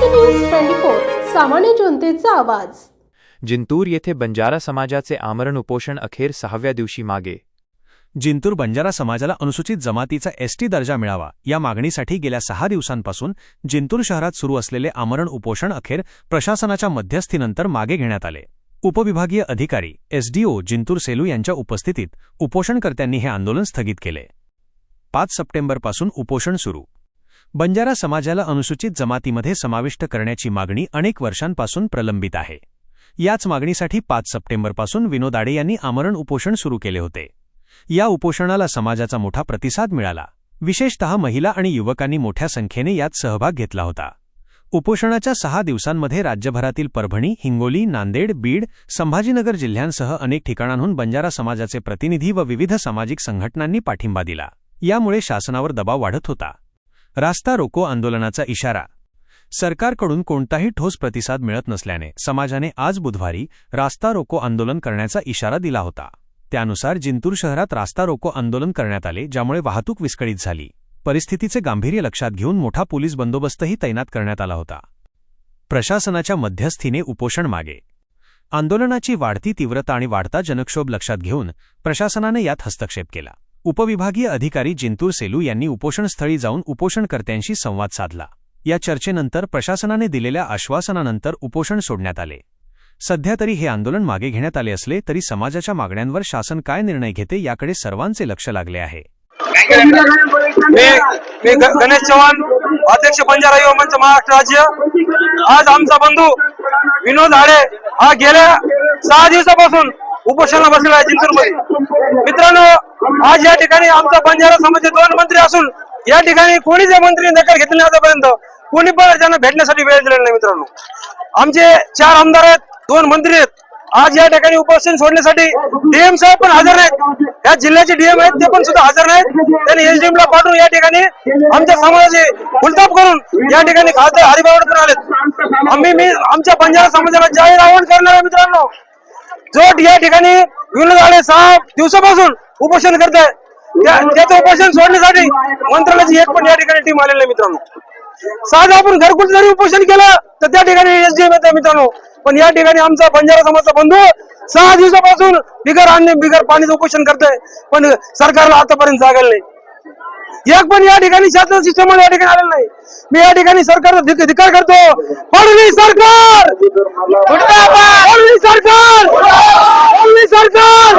Maharashtra news twenty four सामान्य जनतेचा आवाज. जिंतूर येथे बंजारा समाजाचे आमरण उपोषण अखेर सहाव्या दिवशी मागे. जिंतूर बंजारा समाजाला अनुसूचित जमातीचा एसटी दर्जा मिळावा या मागणीसाठी गेल्या सहा दिवसांपासून जिंतूर शहरात सुरू असलेले आमरण उपोषण अखेर प्रशासनाच्या मध्यस्थीनंतर मागे घेण्यात आले. उपविभागीय अधिकारी एसडीओ जिंतूर सेलू यांच्या उपस्थितीत उपोषणकर्त्यांनी हे आंदोलन स्थगित केले. पाच सप्टेंबरपासून उपोषण सुरू. बंजारा समाजाला अनुसूचित जमातीमध्ये समाविष्ट करण्याची मागणी अनेक वर्षांपासून प्रलंबित आहे. याच मागणीसाठी पाच सप्टेंबरपासून विनोद आडे यांनी आमरण उपोषण सुरू केले होते. या उपोषणाला समाजाचा मोठा प्रतिसाद मिळाला. विशेषतः महिला आणि युवकांनी मोठ्या संख्येने यात सहभाग घेतला होता. उपोषणाच्या सहा दिवसांमध्ये राज्यभरातील परभणी हिंगोली नांदेड बीड संभाजीनगर जिल्ह्यांसह अनेक ठिकाणांहून बंजारा समाजाचे प्रतिनिधी व विविध सामाजिक संघटनांनी पाठिंबा दिला. यामुळे शासनावर दबाव वाढत होता. रास्ता रोको आंदोलनाचा इशारा. सरकारकडून कोणताही ठोस प्रतिसाद मिळत नसल्याने समाजाने आज बुधवारी रास्ता रोको आंदोलन करण्याचा इशारा दिला होता. त्यानुसार जिंतूर शहरात रास्ता रोको आंदोलन करण्यात आले ज्यामुळे वाहतूक विस्कळीत झाली. परिस्थितीचे गांभीर्य लक्षात घेऊन मोठा पोलीस बंदोबस्तही तैनात करण्यात आला होता. प्रशासनाच्या मध्यस्थीने उपोषण मागे. आंदोलनाची वाढती तीव्रता आणि वाढता जनक्षोभ लक्षात घेऊन प्रशासनाने यात हस्तक्षेप केला. उपविभागीय अधिकारी जिंतूर सेलू यांनी उपोषणस्थळी जाऊन उपोषणकर्त्यांशी संवाद साधला. या चर्चेनंतर प्रशासनाने दिलेल्या आश्वासनानंतर उपोषण सोडण्यात आले. सध्या तरी हे आंदोलन मागे घेण्यात आले असले तरी समाजाच्या मागण्यांवर शासन काय निर्णय घेते याकडे सर्वांचे लक्ष लागले आहे. मी गणेश चव्हाण अध्यक्ष बंजारा युवा मंच महाराष्ट्र राज्य. आज आमचा बंधू विनोद हाडे हा गेल्या सहा दिवसापासून उपोषणाला बसलेला आहे जिंतूरमध्ये. मित्रांनो आज या ठिकाणी आमचा बंजारा समाजाचे दोन मंत्री असून या ठिकाणी कोणीच या मंत्री नकार घेतली नाही आतापर्यंत. कोणी पण त्यांना भेटण्यासाठी वेळ दिलेला नाही मित्रांनो. आमचे चार आमदार आहेत दोन मंत्री आहेत. आज या ठिकाणी उपस्थित सोडण्यासाठी डीएम साहेब पण हजर नाहीत या जिल्ह्याचे डीएम आहेत ते पण सुद्धा हजर नाहीत त्यांनी एसडीएम ला पाठवून या ठिकाणी आमच्या समाजाचे फुलताप करून या ठिकाणी खासदार हरिभावड पण आलेत. आम्ही मी आमच्या पंजाब समाजाला जाहीर आवाहन करणार आहे मित्रांनो. जो या ठिकाणी विनोद आळे साहेब दिवसापासून उपोषण करत आहे त्याचं उपोषण सोडण्यासाठी मंत्रालयाची एक पण या ठिकाणी टीम आलेली आहे मित्रांनो. साधं आपण घरकुल जरी उपोषण केलं तर त्या ठिकाणी एसडीएम येते मित्रांनो. पण या ठिकाणी आमचा बंजारा समाजचा बंधू सहा दिवसापासून बिगर अन्य बिगर पाणीचं उपोषण करतोय. पण सरकारला आतापर्यंत जागेल नाही. एक पण या ठिकाणी शासन सिस्टम या ठिकाणी आलेलं नाही. मी या ठिकाणी सरकारचा धिकार करतो. फडणवीस सरकार फडणवीस सरकार फडणवीस सरकार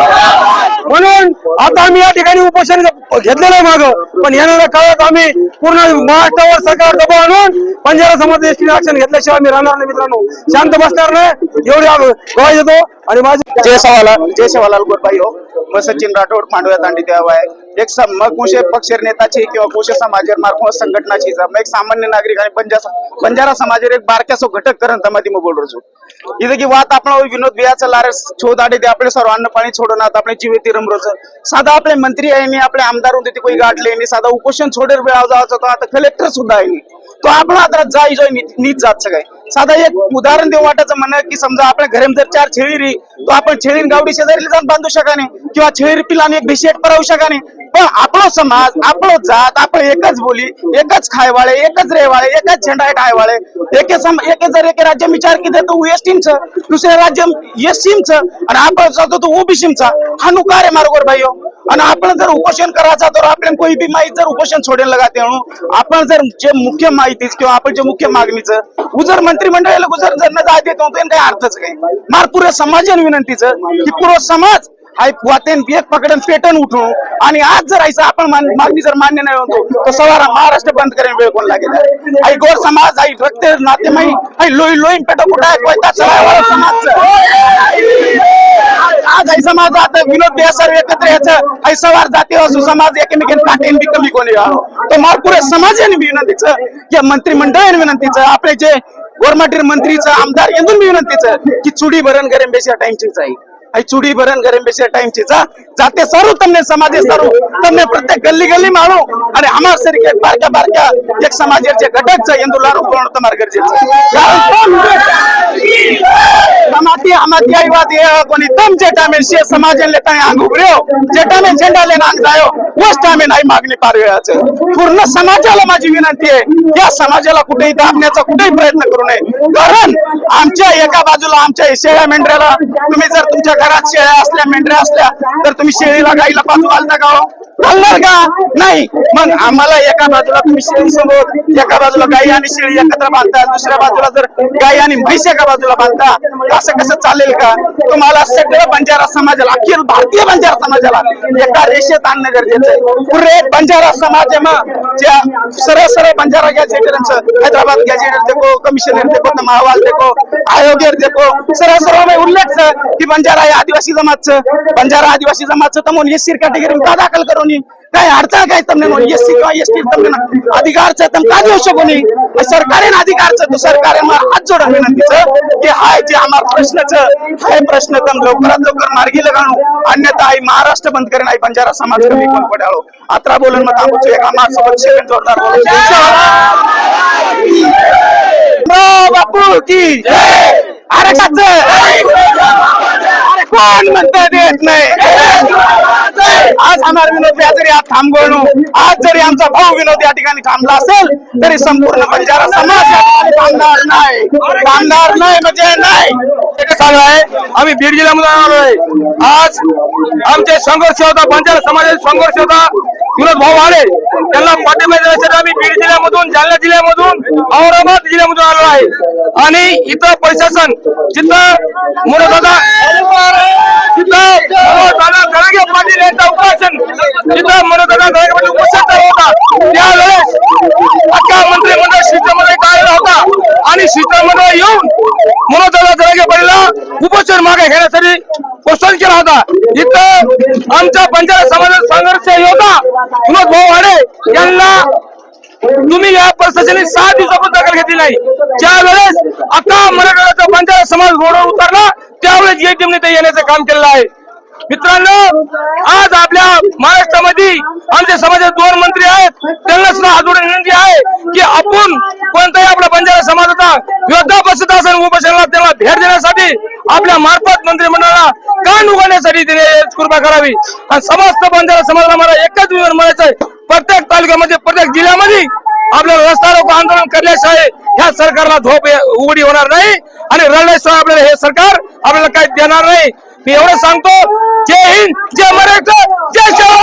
म्हणून आता आम्ही या ठिकाणी उपोषण घेतलेलं आहे मागं. पण येणाऱ्या काळात आम्ही पूर्ण महाराष्ट्रावर सरकार दबाव आणून बंजारा समाज एसटी आरक्षण घेतल्याशिवाय आम्ही राहणार नाही मित्रांनो. शांत बसणार नाही. एवढी आग- येतो आणि माझे जय सवालाल जय सेवालाल गोरबाई हो. मग सचिन राठोड पांडव्या तांडी देवा आहे एक कुशे पक्ष नेताची किंवा कुशे समाजेर मार्फत संघटनाची एक सामान्य नागरिक आणि बंजारा बंजारा एक बारक्यासो घटक करण तमादी मग बोल रजू इथं की वात आपण विनोद बियाचं लारे छोद आडे दे आपले सर्व अन्न पाणी छोडो ना आपले जीव तिरम रोज साधा आपले मंत्री आहे आपले आमदार होते कोणी गाठले नाही साधा उपोषण छोडेर वेळ जायचा आता कलेक्टर सुद्धा आहे तो आपण आता जाई जाई नीट जात सगळे. साधा एक उदाहरण देऊ वाटायचं म्हणणं की समजा आपल्या घरे जर चार छेळी तो आपण छेळीन गावडी शेजारी जाऊन बांधू शकाने किंवा छेळी पिलाने एक भिशेट परावू शकाने पण आपलो समाज आपलो जात आपण एकच बोली एकच खायवाळे एकच रेवाळे एकच झेंडा आहे खायवाळे एके सम एके जर एके राज्य विचार केले तर एसटीमचं दुसऱ्या राज्य एसटीमचं आणि आपण जातो तो ओबीसीमचा हा नुकार आहे मार्गोर भाई आणि आपण जर उपोषण करायचा तर आपण कोई बी माहिती जर उपोषण सोडेल लगाते म्हणून. आपण जर जे मुख्य माहितीच किंवा आपण जे मुख्य मागणीचं उजर मंत्रिमंडळाला गुजर जर न जाय देतो काही अर्थच काही मार पुऱ्या समाजाने विनंतीचं की पूर्ण समाज हाय वातेन एक पकडन पेटन उठून आणि आज जर ऐसा आपण मागणी जर मान्य नाही होतो तर सवारा महाराष्ट्र बंद करेन वेळ कोण लागेल? आई गोर समाज आई रक्त नातेमाई आई लोई लोईन पेटो कुठं आहे? कोयता समाज. आज आई समाज आता विनोद बेसर एकत्र यायचं. आई सवार जाती असो समाज एकमेकांना काटेन बी कमी कोणी तर मार पुऱ्या समाजाने बी विनंतीचं या मंत्रिमंडळाने विनंतीचं आपले जे गोरमाटीर मंत्रीचं आमदार यांनी विनंतीचं की चुडी भरण करेन बेसिया टाइमचीच आहे आई चूड़ी भरन गरम बेचे टाइम ची। जा जाते सारू तमने समाजे सारू। तमने प्रत्येक गली गली माळो आणि हमार सर के बारका बारका एक समाजेचे घटक छ इंदुलारो कोण तमार गरजेचे हमाती हमातिया युवाती कोनी तुम जेटा में से समाज ले ताई आंग उभरियो हो. जेटा में झेंडा लेना आंग जायो वस टाइम नाही मागणी पारव्याचं पूर्ण समाजाला माझी विनंती आहे या समाजाला कुठेही दाबण्याचा कुठेही प्रयत्न करू नये. कारण आमच्या एका बाजूला आमच्या शेळ्या मेंढऱ्याला तुम्ही जर तुमच्या घरात शेळ्या असल्या मेंढऱ्या असल्या तर तुम्ही शेळीला गाईला पाजू घालता का हो? चालणार का? नाही. मग आम्हाला एका बाजूला तुम्ही शेळी समोर एका बाजूला गाई आणि शेळी एकत्र बांधता दुसऱ्या बाजूला जर गाई आणि म्हैस एका बाजूला बांधता असं कसं चालेल का? तुम्हाला सगळ्या बंजारा समाजाला अखिल भारतीय बंजारा समाजाला एका रेषेत आणणं गरजेचं आहे. पुरे बंजारा समाज मग. ज्या सरळ सरळ बंजारा गॅजेटरांचं हैदराबाद गॅजेटर देखो कमिशनर देखो महावाल देखो आयोग देखो सरळ सरळ उल्लेख की बंजारा या आदिवासी जमातचं. बंजारा आदिवासी जमातचं तमून हे सिर कॅटेगरी का दाखल करून कोणी काय अडचण काय तमने एससी किंवा एसटी तमने अधिकार च तम का देऊ शकू नाही सरकारेन अधिकार सरकार हात जोडा विनंतीचं की हाय जे आम्हा प्रश्नच हाय प्रश्न तम लवकरात लवकर मार्गी लगाणू. अन्यथा आई महाराष्ट्र बंद करेन आई बंजारा समाज कमी कोण पडाळो आत्रा बोलून मग थांबूच एक आम्हा सेकंड जोडदार बापू की अरे आरक्षाचं. कोण म्हणता देत नाही? आज आम्हाला विनोद जरी आज थांबवणू आज जरी आमचा भाऊ विनोद या ठिकाणी थांबला असेल तरी संपूर्ण बंजारा समाज थांबणार नाही. थांबणार नाही म्हणजे नाही. एक आहे? आम्ही बीड जिल्ह्यामधून आलो आहे. आज आमचे संघर्ष होता बंजारा समाजाचे संघर्ष होता. विनोद भाऊ आले त्यांना पाठिंबा देण्यासाठी आम्ही बीड जिल्ह्यामधून जालना जिल्ह्यामधून औरंगाबाद जिल्ह्यामधून आलो आहे. आणि इथं प्रशासन जिथं मुरदादा तिथं पाटील तिथं मनोजदादा जरांगे पाटील उपोषण होता त्यावेळेस अख्खा मंत्रिमंडळ शिष्टमंडळ होता. आणि शिष्टमंडळ येऊन मनोजदादा जरांगे पाटीलला उपोषण मागे घेण्यासाठी पोषण केला होता. इथं आमच्या बंजारा समाजात संघर्ष योद्धा विनोद भाऊ वाडे यांना तुम्ही या प्रशासनाने सहा दिवसापासून दखल घेतली नाही. ज्या वेळेस आता मराठवाड्याचा बंजारा समाज रोडवर उतरला त्यावेळेस एटीएम टीमने ते येण्याचं काम केलेलं आहे. मित्रांनो आज आपल्या महाराष्ट्रामध्ये आमच्या समाजात दोन मंत्री आहेत. त्यांना सुद्धा हात विनंती आहे की आपण कोणताही आपला बंजारा समाजाचा योद्धा बसत असेल उपोषणाला त्यांना भेट देण्यासाठी आपल्या मार्फत मंत्रिमंडळाला कान उघडण्यासाठी तिने कृपा करावी. आणि समस्त बंजारा समाजाला मला एकच विवरण म्हणायचं आहे. प्रत्येक तालुक्यामध्ये प्रत्येक जिल्ह्यामध्ये आपल्याला रस्ता रोको आंदोलन करण्याशिवाय ह्या सरकारला झोप उघडी होणार नाही. आणि रडल्याशिवाय आपल्याला हे सरकार आपल्याला काही देणार नाही. मी एवढं सांगतो. जय हिंद जय महाराष्ट्र जय शिवराय